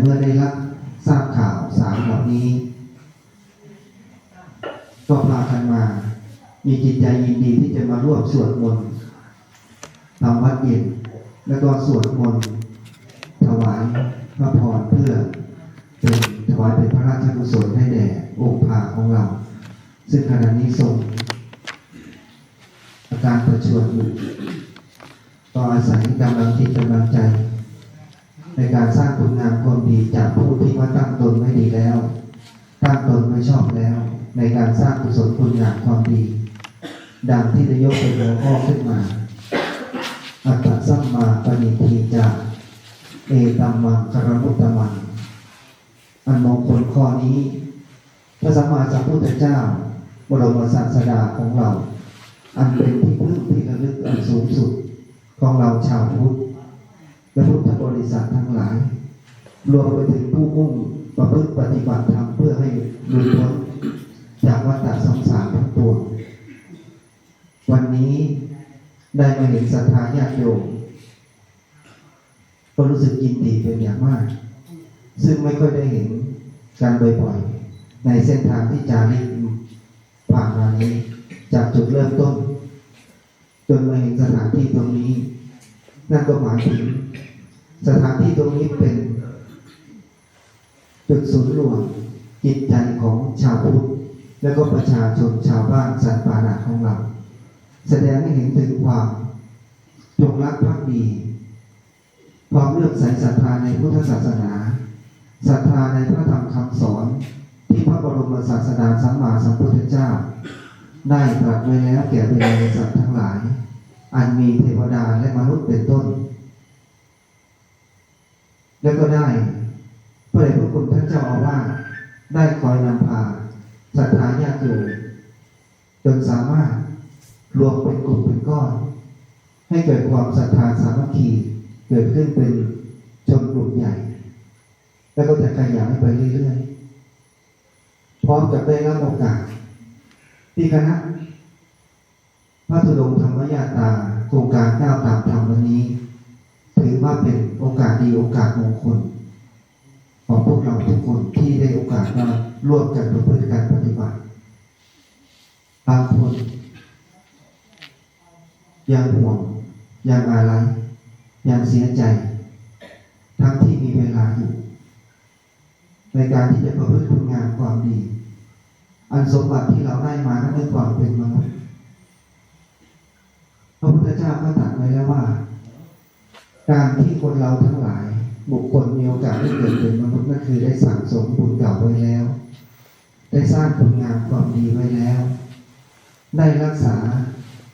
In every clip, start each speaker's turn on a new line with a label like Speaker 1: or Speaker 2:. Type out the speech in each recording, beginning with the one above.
Speaker 1: เมื่อได้รับทราบข่าวสารเหล่านี้ ก็พากันมา มีจิตใจยินดีที่จะมาร่วมสวดมนต์ทำวัดเย็นแล้วก็สวดมนต์ถวายพระพรเพื่อเป็นถวายเป็นพระราชกุศลให้แด่องค์พระของเรา ซึ่งขณะนี้ทรงอาการประชวรอยู่ก็อาศัยกำลังจิตกำลังใจ ในการสร้างคุณงามความดีจากผู้ที่ว่าตั้งตนไม่ดีแล้ว ตั้งตนไม่ชอบแล้ว ในการสร้างกุศลคุณงามความดี ดังที่ได้ยกเป็นหัวข้อขึ้นมา อัตตสัมมาปณิทีจาเอตัมมังคารมุตตมังอันมงคลข้อนี้ พระสัมมาสัมพุทธเจ้า บรมศาสดาของเรา อันเป็นที่พึ่งที่ระลึกอันสูงสุดของเราชาวพุทธ และพุทธบริษัททั้งหลาย รวมไปถึงผู้มุ่งประพฤติปฏิบัติธรรมเพื่อให้หลุดพ้นจากวัฏสงสารทั้งปวงวันนี้ได้มาเห็นศรัทธาญาติโยมก็รู้สึกยินดีเป็นอย่างมาก ซึ่งไม่ค่อยได้เห็นการบ่อยๆในเส้นทางที่จาริกผ่านมานี้ จากจุดเริ่มต้น จนมาเห็นสถานที่ตรงนี้ นั่นก็หมายถึงสถานที่ตรงนี้เป็นจุดศูนย์รวมจิตใจของชาวพุทธและก็ประชาชนชาวบ้านสันปานาของเรา แสดงให้เห็นถึงความจงรักภักดี ความเลื่อมใสศรัทธาในพุทธศาสนาศรัทธาในพระธรรมคำสอน ที่พระบรมศาสดาสัมมาสัมพุทธเจ้า ได้ตรัสไว้แล้วแก่บรรดาสัตว์ทั้งหลาย อันมีเทวดาและมนุษย์เป็นต้น แล้วก็ได้พระเดชพระคุณท่านเจ้าอาวาสได้คอยนำพาศรัทธาญาติโยมจนสามารถรวมเป็นกลุ่มเป็นก้อน ให้เกิดความศรัทธาสามัคคีเกิดขึ้นเป็นชนกลุ่มใหญ่ แล้วก็จะขยายไปเรื่อยๆพร้อมกับได้รับโอกาสที่คณะพระธุดงธรรมยาตา โครงการก้าวตามธรรมวันนี้ ถือว่าเป็นโอกาสดีโอกาสมงคล ของพวกเราทุกคนที่ได้โอกาสมาร่วมกันประพฤติการปฏิบัติ บางคน ยังห่วง ยังอะไรยังเสียใจ ทั้งที่มีเวลาอยู่ ในการที่จะประพฤติคุณงามความดี อันสมบัติที่เราได้มานั้นเป็นความเป็นมนุษย์ พระพุทธเจ้าก็ตรัสไว้แล้วว่า การที่คนเราทั้งหลาย บุคคลมีโอกาสได้เกิดเป็นมนุษย์นั่นคือได้สั่งสมบุญเก่าไว้แล้ว ได้สร้างคุณงามความดีไว้แล้ว ได้รักษา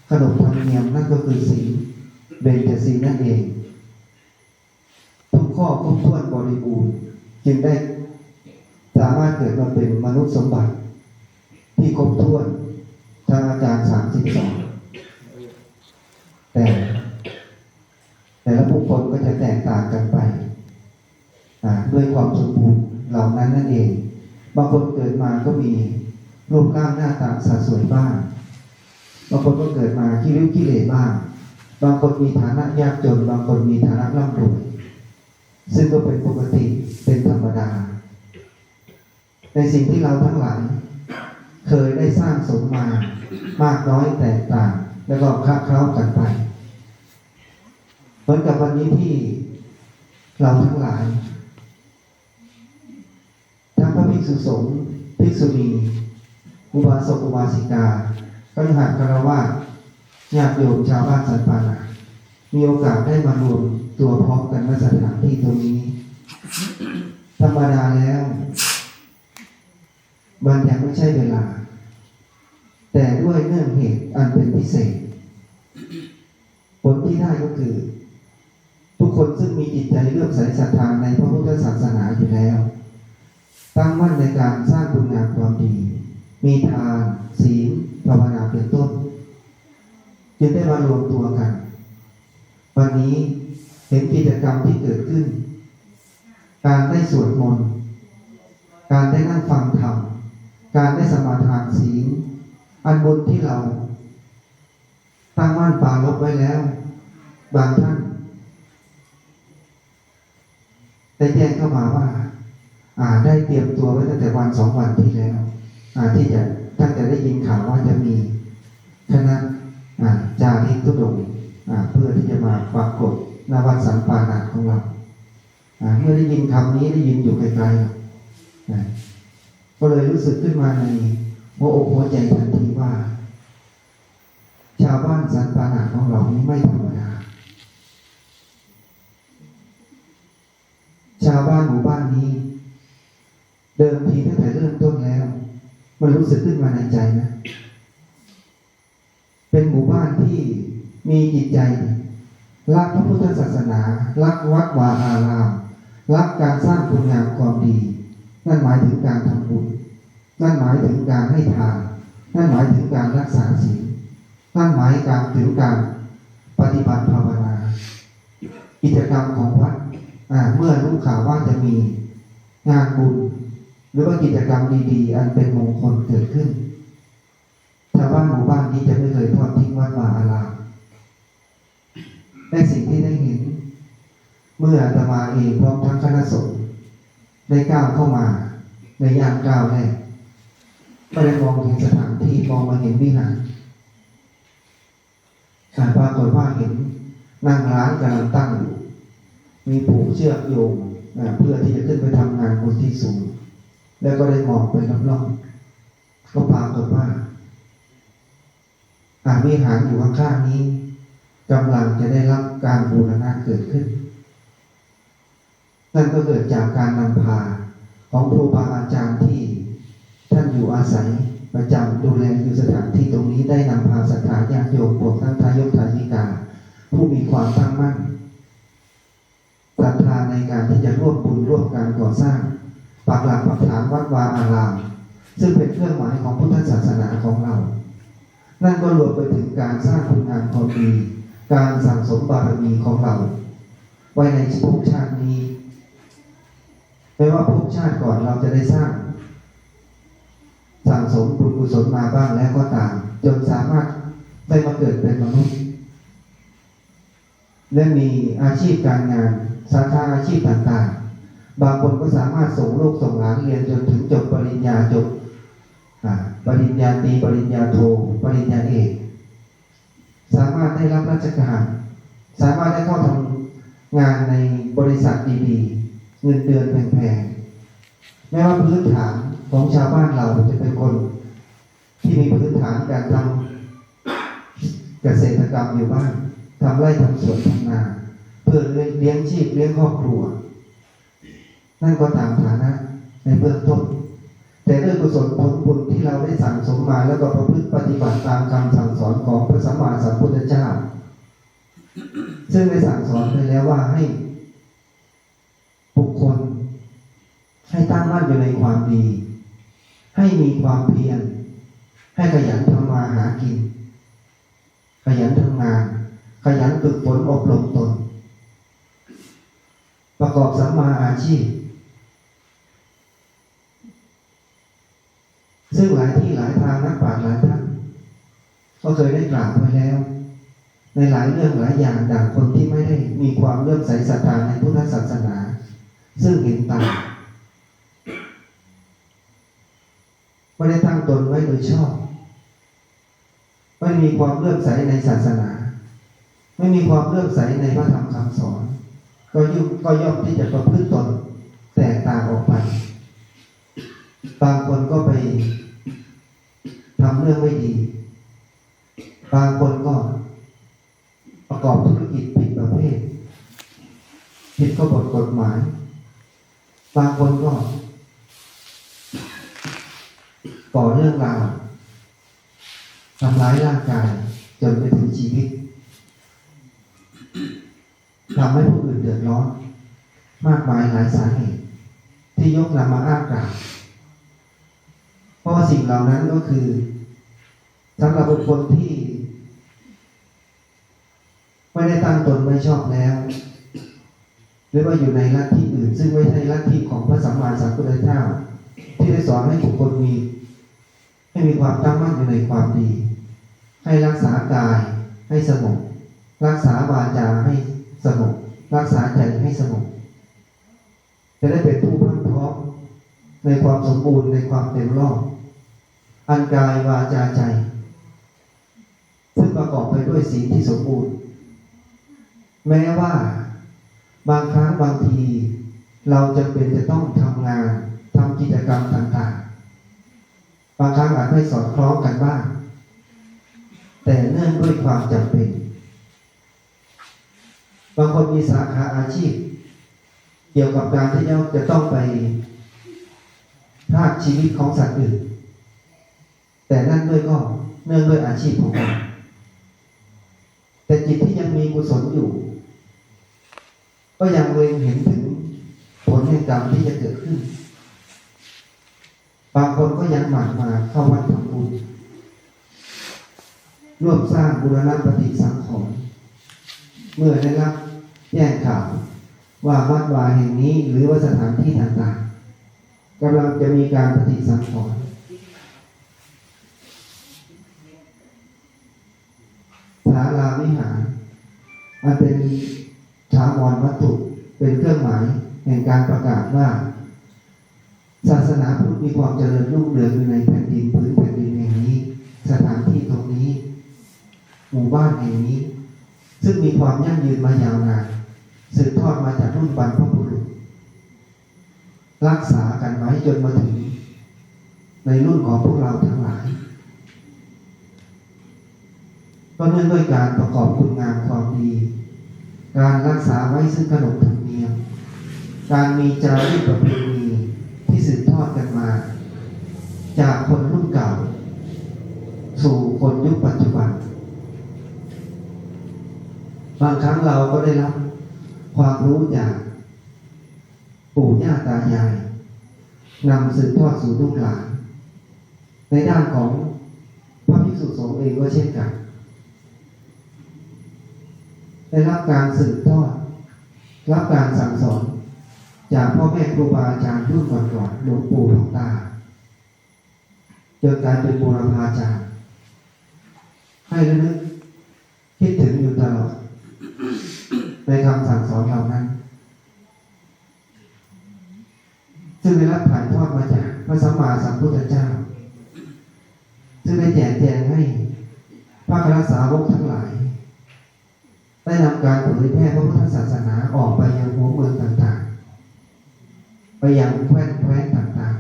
Speaker 1: ขนบธรรมเนียมนั่นก็คือศีลเบญจศีลนั่นเอง ทุกข้อครบถ้วนบริบูรณ์จึงได้สามารถเกิดมาเป็นมนุษย์สมบัติ ที่ครบถ้วนทางอาจารย์สามสิบสอง แต่ แต่ละบุคคลก็จะแตกต่างกันไปด้วยความสมบูรณ์เหล่านั้นนั่นเอง บางคนเกิดมาก็มีรูปร่างหน้าตาสัดส่วนบ้าง บางคนก็เกิดมาขี้ริ้วขี้เหร่บ้าง บางคนมีฐานะยากจน บางคนมีฐานะร่ำรวย ซึ่งก็เป็นปกติเป็นธรรมดา ในสิ่งที่เราทั้งหลายเคยได้สร้างสมมามากน้อยแตกต่าง แล้วก็คละเคล้ากันไป มือนกับวันนี้ที่เราทั้งหลายทั้งพระภิกษุสงฆ์ภิกษุณีอุบาสกอุบาสิกาก็หัดคารวะญาติโยมชาวบ้านสันปานามีโอกาสได้มารวมตัวพร้อมกันณสถานที่ตรงนี้ ธรรมดาแล้ว มันยังไม่ใช่เวลา แต่ด้วยเนื่องเหตุอันเป็นพิเศษ ผลที่ได้ก็คือ คนซึ่งมีจิตใจเลื่อมใสศรัทธาในพระพุทธศาสนาอยู่แล้ว ตั้งมั่นในการสร้างคุณงามความดี มีทานศีลภาวนาเป็นต้น จึงได้มารวมตัวกัน วันนี้เห็นกิจกรรมที่เกิดขึ้น การได้สวดมนต์การได้นั่งฟังธรรมการได้สมาทานศีลอันบนที่เรา ตั้งมั่นปาลบไว้แล้ว บางท่าน ได้แจ้งเข้ามาว่า อ่าได้เตรียมตัวไว้ตั้งแต่วันสองวันที่แล้ว อ่าที่จะตั้งแต่ได้ยินข่าวว่าจะมีคณะอ่าจาริกทุดงอ่าเพื่อที่จะมาปรากฏนวัดสันปานาของเราอ่าเมื่อได้ยินคำนี้ได้ยินอยู่ไกลๆนะก็เลยรู้สึกขึ้นมาในหัวอกหัวใจทันทีว่า ชาวบ้านสันปานาของเรานี้ไม่ธรรมดา มันรู้สึกขึ้นมาในใจนะ เป็นหมู่บ้านที่มีจิตใจ รักพระพุทธศาสนา รักวัดวาอาราม รักการสร้างคุณงามความดี นั่นหมายถึงการทำบุญ นั่นหมายถึงการให้ทาน นั่นหมายถึงการรักษาศีล นั่นหมายการถึงการปฏิบัติภาวนา กิจกรรมของวัดเมื่อรู้ข่าวว่าจะมีงานบุญ หรือว่ากิจกรรมดีๆ อันเป็นมงคลเกิดขึ้นชาวบ้านหมู่บ้านนี้จะไม่เคยทอดทิ้งวัดวาอารามและสิ่งที่ได้เห็น เมื่ออาตมาเองพร้อมทั้งคณะสงฆ์ได้ก้าวเข้ามา ในย่างก้าวแรกก็ได้มองเห็นสถานที่มองมาเห็นวิหารการปรากฏว่าเห็นนั่งร้านกำลังตั้งอยู่มีผูกเชือกโยงอ่เพื่อที่จะขึ้นไปทำงานบนที่สูง แล้วก็ได้มองไปรอบๆก็ปรากฏว่าอาวิหารอยู่ข้างๆนี้กำลังจะได้รับการบูรณะเกิดขึ้น นั่นก็เกิดจากการนำพาของครูบาอาจารย์ที่ท่านอยู่อาศัยประจำดูแลอยู่สถานที่ตรงนี้ได้นำพาศรัทธาญาติโยมพวกทั้งทายกทายิกา ผู้มีความตั้งมั่นศรัทธาในการที่จะร่วมบุญร่วมการก่อสร้าง ปักหลักปักฐานวัดวาอาราม ซึ่งเป็นเครื่องหมายของพุทธศาสนาของเรา นั่นก็รวมไปถึงการสร้างคุณงามความดี การสั่งสมบารมีของเรา ไว้ในภพชาตินี้ไม่ว่าภพชาติก่อนเราจะได้สร้าง สั่งสมบุญกุศลมาบ้างแล้วก็ตาม จนสามารถได้มาเกิดเป็นมนุษย์ และมีอาชีพการงานสาขาอาชีพต่างๆ บางคนก็สามารถส่งลูกส่งหลานเรียนจนถึงจบปริญญาจบปริญญาตรีปริญญาโทปริญญาเอกสามารถได้รับราชการ สามารถได้เข้าทำงานในบริษัทดีๆเงินเดือนแพงๆไม่ว่าพื้นฐานของชาวบ้านเราจะเป็นคน ที่มีพื้นฐานการทำเกษตรกรรมอยู่บ้านทำไร่ทำสวนทำนา เพื่อเลี้ยงชีพเลี้ยงครอบครัว นั่นก็ตามฐานะในเบื้องต้น แต่ด้วยกุศลผลบุญที่เราได้สั่งสมมาแล้วก็ประพฤติปฏิบัติตามคำสั่งสอนของพระสัมมาสัมพุทธเจ้า ซึ่งได้สั่งสอนไปแล้วว่าให้บุคคล ให้ตั้งมั่นอยู่ในความดี ให้มีความเพียรให้ขยันทำมาหากิน ขยันทำงาน ขยันฝึกฝนอบรมตน ประกอบสัมมาอาชีพ ซึ่งหลายที่หลายทางนักปราชญ์หลายท่านก็เคยได้กล่าวไว้แล้ว ในหลายเรื่องหลายอย่างดังคนที่ไม่ได้มีความเลื่อมใสศรัทธาในพุทธศาสนา ซึ่งเห็นต่างไม่ได้ตั้งตนไว้โดยชอบไม่มีความเลื่อมใสในศาสนา ไม่มีความเลื่อมใสในพระธรรมคำสอน ก็ยุ่ก็ย่อมที่จะประพฤติตนแตกต่างออกไป บางคนก็ไป ทำเรื่องไม่ดี บางคนก็ ประกอบธุรกิจผิดประเภท ผิดข้อกฎกฎหมาย บางคนก็ก่อเรื่องราวทำร้ายร่างกาย จนไปถึงชีวิตทำให้ผู้อื่นเดือดร้อน มากมายหลายสาเหตุที่ยกนำมาอ้างกล่าว ราะว่าสิ่งเหล่านั้นก็คือสำหรับบุคคลที่ ไม่ได้ตั้งตนไม่ชอบแล้ว หรือว่าอยู่ในลัทธิอื่น ซึ่งไม่ใช่ลัทธิของพระสัมมาสัมพุทธเจ้า ที่ได้สอนให้บุคคลมี ให้มีความตั้งมั่นอยู่ในความดี ให้รักษากาย ให้สงบรักษาวาจาให้สงบรักษาใจให้สงบจะได้เป็นผู้พันพร้อมในความสมบูรณ์ในความเต็มรอบ อันกายวาจาใจ ซึ่งประกอบไปด้วยสิ่งที่สมบูรณ์ แม้ว่า บางครั้งบางที เราจะเป็นจะต้องทำงานทำกิจกรรมต่างๆ บางครั้งอาจไม่สอดคล้องกันบ้าง แต่เนื่องด้วยความจำเป็น บางคนมีสาขาอาชีพ เกี่ยวกับการที่เราจะต้องไปพรากชีวิตของสัตว์อื่น แต่นั่นด้วยก็เนื่องด้วยอาชีพของเราแต่จิตที่ยังมีกุศลอยู่ ก็ยังเล็งเห็นถึงผลแห่งกรรมที่จะเกิดขึ้น บางคนก็ยังหมั่นมาเข้าวัดทำบุญร่วมสร้างบุรณะปฏิสังขรณ์เมื่อได้รับแจ้งข่าวว่าวัดวาแห่งนี้หรือว่าสถานที่ต่างๆกำลังจะมีการปฏิสังขรณ์ศา ลาวิหาร มันเป็นถาวรวัตถุเป็นเครื่องหมายแห่งการประกาศว่า ศาสนาพุทธมีความเจริญรุ่งเรืองอยู่ในแผ่นดินพื้นแผ่นดินแห่งนี้ สถานที่ตรงนี้ หมู่บ้านแห่งนี้ ซึ่งมีความยั่งยืนมายาวนานสืบทอดมาจากรุ่นบรรพบุรุษ รักษากันไว้จนมาถึง ในรุ่นของพวกเราทั้งหลาย ก็เนื่องด้วยการประกอบคุณงามความดี การรักษาไว้ซึ่งขนบธรรมเนียม การมีจารีตประเพณีที่สืบทอดกันมา จากคนรุ่นเก่า สู่คนยุคปัจจุบัน บางครั้งเราก็ได้รับความรู้จากปู่ย่าตายายนำสืบทอดสู่ลูกหลาน ในด้านของพระภิกษุสงฆ์เองก็เช่นกัน ได้รับการสืบทอด รับการสั่งสอน จากพ่อแม่ครูบาอาจารย์รุ่นก่อนๆหลวงปู่หลวงตาจนกลายเป็นบูรพาจารย์ ให้ระลึกคิดถึงอยู่ตลอดในคำสั่งสอนเหล่านั้น ซึ่งได้รับถ่ายทอดมาจากพระสัมมาสัมพุทธเจ้า ซึ่งได้แจกแจงให้พระคณะสาวกทั้งหลาย ได้นำการเผยแพร่พระพุทธศาสนาออกไปยังหัวเมืองต่างๆ ไปยังแคว้นแคว้นต่าง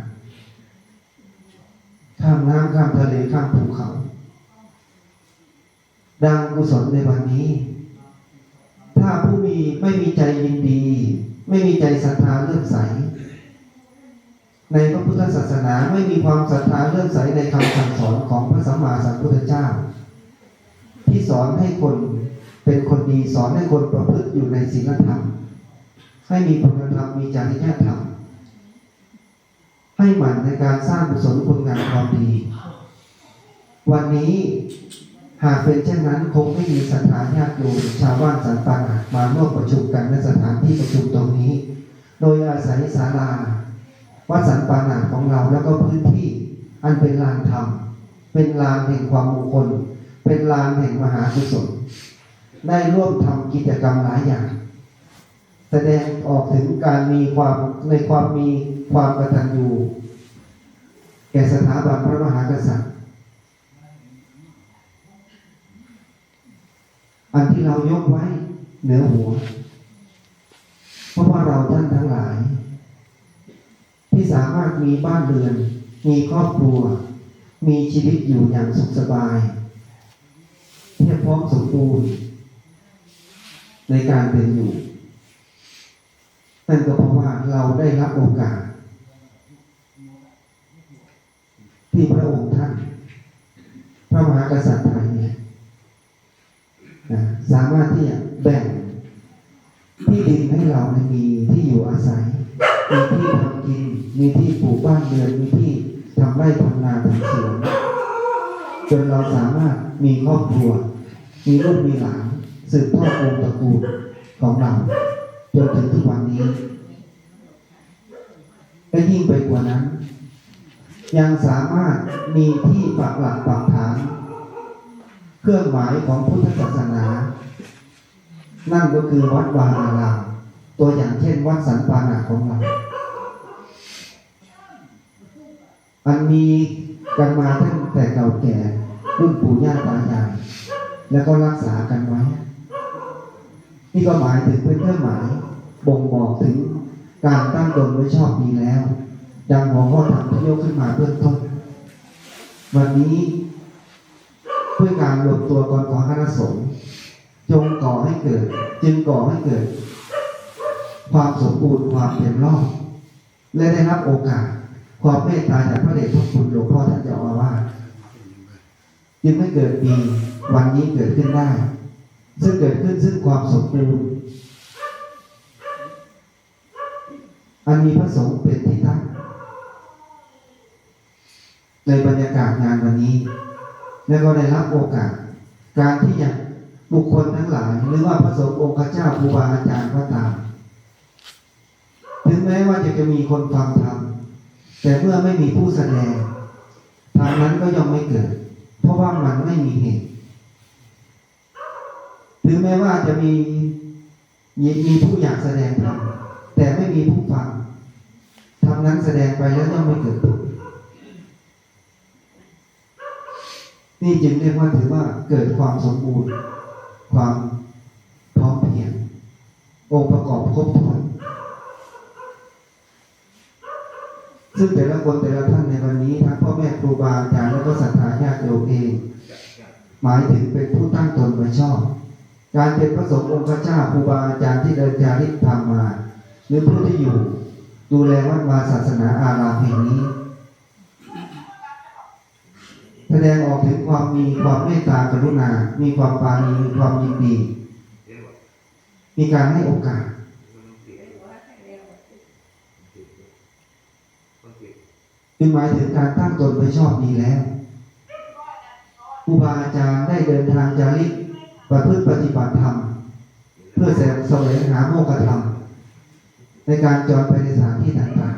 Speaker 1: ๆ ข้ามน้ำข้ามทะเลข้ามภูเขา ดังกุศลในวันนี้ ถ้าผู้มีไม่มีใจยินดี ไม่มีใจศรัทธาเลื่อมใส ในพระพุทธศาสนาไม่มีความศรัทธาเลื่อมใสในคำสั่งสอนของพระสัมมาสัมพุทธเจ้า ที่สอนให้คน เป็นคนดีสอนให้คนประพฤติอยู่ในศีลธรรม ให้มีคุณธรรมมีจริยธรรม ให้หมั่นในการสร้างกุศลคุณงามความดี วันนี้หากเป็นเช่นนั้นคงไม่มีสถานญาติโยมชาวบ้านสันปานามาร่วมประชุมกันในสถานที่ประชุมตรงนี้ โดยอาศัยศาลาวัดสันปานาของเราแล้วก็พื้นที่อันเป็นลานธรรม เป็นลานแห่งความมงคล เป็นลานแห่งมหากุศล ได้ร่วมทำกิจกรรมหลายอย่าง แสดงออกถึงการมีความในความมีความกตัญญูแก่สถาบันพระมหากษัตริย์ อันที่เรายกไว้เหนือหัว เพราะว่าเราท่านทั้งหลาย ที่สามารถมีบ้านเรือน มีครอบครัว มีชีวิตอยู่อย่างสุขสบาย เพียบพร้อมสมบูรณ์ ในการเป็นอยู่นั่นก็เพราะว่าเราได้รับโอกาส ที่พระองค์ท่าน พระมหากษัตริย์ไทยเนี่ยสามารถที่จะแบ่งที่ดินให้เราเนี่ยมีที่อยู่อาศัย มีที่ทำกิน มีที่ปลูกบ้านเรือน มีที่ทำไร่ทำนาทำสวนจนเราสามารถมีครอบครัว มีลูกมีหลาน สืบทอดวงตระกูลของเราจนถึงทุกวันนี้และยิ่งไปกว่านั้น ยังสามารถมีที่ปักหลักปักฐาน เครื่องหมายของพุทธศาสนา นั่นก็คือวัดวาอารามตัวอย่างเช่นวัดสันปานาของเราอันมีกันมาตั้งแต่เก่าแก่รุ่นปู่ย่าตายายแล้วก็รักษากันไว้ นี่ก็หมายถึงเป็นเครื่องหมายบ่งบอกถึงการตั้งตนไว้ชอบดีแล้ว ดังหัวข้อธรรมที่ยกขึ้นมาเบื้องต้น วันนี้เพื่อการรวมตัวกันของคณะสงฆ์จงก่อให้เกิด จึงก่อให้เกิด ความสมบูรณ์ความเต็มรอบและได้รับโอกาส ความเมตตาจากพระเดชพระคุณหลวงพ่อท่านเจ้าอาวาสจึงไม่เกิดปีวันนี้เกิดขึ้นได้ ซึ่งเกิดขึ้นซึ่งความสมบูรณ์อันมีพระสงฆ์เป็นที่ตั้งในบรรยากาศงานวันนี้ แล้วก็ได้รับโอกาส การที่จะบุคคลทั้งหลายหรือว่าพระสงฆ์องค์เจ้าครูบาอาจารย์ก็ตามถึงแม้ว่าจะจะมีคนฟังธรรมแต่เมื่อไม่มีผู้แสดงทางนั้นก็ย่อมไม่เกิด เพราะว่ามันไม่มีเหตุ ถึงแม้ว่าจะมีมีมีผู้อยากแสดงธรรมแต่ไม่มีผู้ฟังทำนั้นแสดงไปแล้วย่อมไม่เกิดผลนี่จึงเรียกว่าถือว่าเกิดความสมบูรณ์ ความพร้อมเพรียง องค์ประกอบครบถ้วนซึ่งแต่ละคนแต่ละท่านในวันนี้ทั้งพ่อแม่ครูบาอาจารย์และก็ศรัทธาญาติโยมเอง หมายถึงเป็นผู้ตั้งตนไว้ชอบ การเป็นพระสงฆ์องค์เจ้าครูบาอาจารย์ที่เดินจาริกทางมา หรือผู้ที่อยู่ ดูแลวัดวาศาสนาอารามแห่งนี้ แสดงออกถึงความมีความเมตตากรุณา มีความปาณีมีความยินดี มีการให้โอกาสจึงหมายถึงการตั้งตนไว้ชอบดีแล้วครูบาอาจารย์ได้เดินทางจาริก ประพฤติปฏิบัติธรรม เพื่อแสวงแสวงหาโมกขธรรม ในการจรไปในสถานที่ต่าง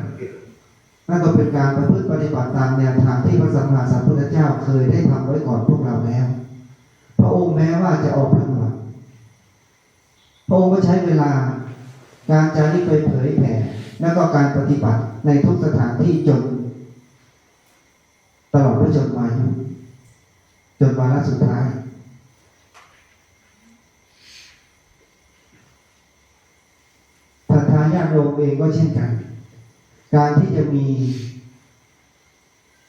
Speaker 1: ๆนั่นก็เป็นการประพฤติปฏิบัติตามแนวทางที่พระสัมมาสัมพุทธเจ้าเคยได้ทำไว้ก่อนพวกเราแล้ว พระองค์แม้ว่าจะออกพระนวดพระองค์ก็ใช้เวลาการจาริกไปเผยแผ่แล้วก็การปฏิบัติในทุกสถานที่จน ตลอดพระชนมายุจนวาระสุดท้าย ศรัทธาญาติโยม เองก็เช่นกัน การที่จะมี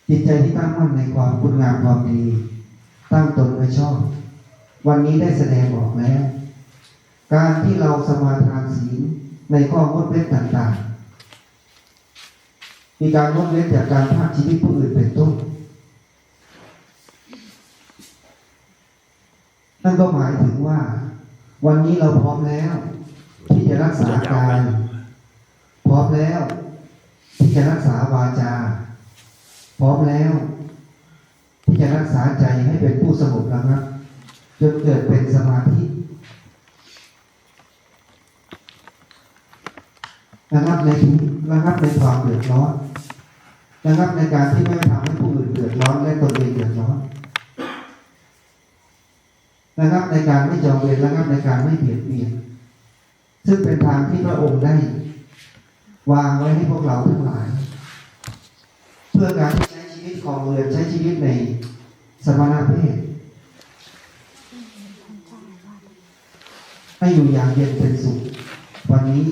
Speaker 1: จิตใจที่ตั้งมั่นในความคุณงามความดี ตั้งตนไว้ชอบ วันนี้ได้แสดงออกแล้ว การที่เราสมาทานศีลในข้องดเว้นต่างๆ มีการงดเว้นจากการพากชีวิตผู้อื่นเป็นต้นนั่นก็หมายถึงว่า วันนี้เราพร้อมแล้ว ที่จะรักษากาย ร้อมแล้ว ที่จะรักษาวาจา พร้อมแล้ว ที่จะรักษาใจให้เป็นผู้สงบระงับจนเกิดเป็นสมาธิระงับในทุกระงับในความเดือดร้อนระงับในการที่ไม่ทำให้ผู้อื่นเดือดร้อนและตนเองเดือดร้อนระงับในการไม่จองเวรระงับในการไม่เบียดเบียนซึ่งเป็นทางที่พระองค์ได้ วางไว้ให้พวกเราทั้งหลาย เพื่อการใช้ชีวิตของเรือนใช้ชีวิตในสมณเพศให้อยู่อย่างเย็นเป็นสุข วันนี้